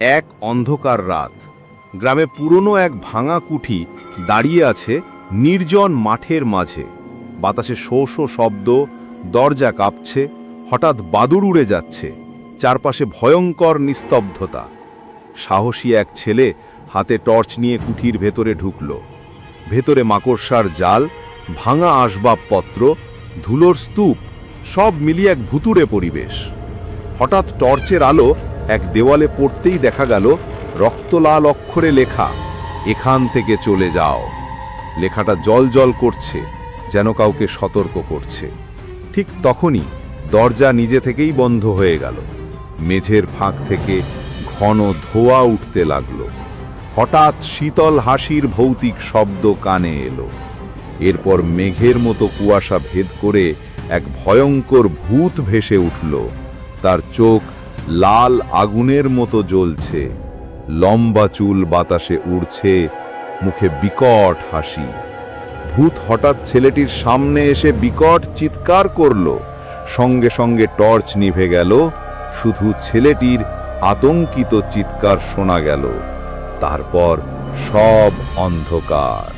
এক অন্ধকার রাত। গ্রামে পুরনো এক ভাঙা কুঠি দাঁড়িয়ে আছে নির্জন মাঠের মাঝে। বাতাসে শো শো শব্দ, দরজা কাঁপছে, হঠাৎ বাদুর উড়ে যাচ্ছে। চারপাশে ভয়ঙ্কর নিস্তব্ধতা। সাহসী এক ছেলে হাতে টর্চ নিয়ে কুঠির ভেতরে ঢুকল। ভেতরে মাকড়সার জাল, ভাঙা আসবাবপত্র, ধুলোর স্তূপ, সব মিলিয়ে এক ভুতুড়ে পরিবেশ। হঠাৎ টর্চের আলো এক দেওয়ালে পড়তেই দেখা গেল রক্তলাল অক্ষরে লেখা, এখান থেকে চলে যাও। লেখাটা জল জল করছে, যেন কাউকে সতর্ক করছে। ঠিক তখনই দরজা নিজে থেকেই বন্ধ হয়ে গেল। মেঝের ফাঁক থেকে ঘন ধোয়া উঠতে লাগল। হঠাৎ শীতল হাসির ভৌতিক শব্দ কানে এলো। এরপর মেঘের মতো কুয়াশা ভেদ করে এক ভয়ঙ্কর ভূত ভেসে উঠল। তার চোখ লাল আগুনের মতো জ্বলছে। লম্বা চুল বাতাসে উড়ছে, মুখে বিকট হাসি। ভূত হঠাৎ ছেলেটির সামনে এসে বিকট চিৎকার করল। সঙ্গে সঙ্গে টর্চ নিভে গেল, শুধু ছেলেটির আতঙ্কিত চিৎকার শোনা গেল। তারপর সব অন্ধকার।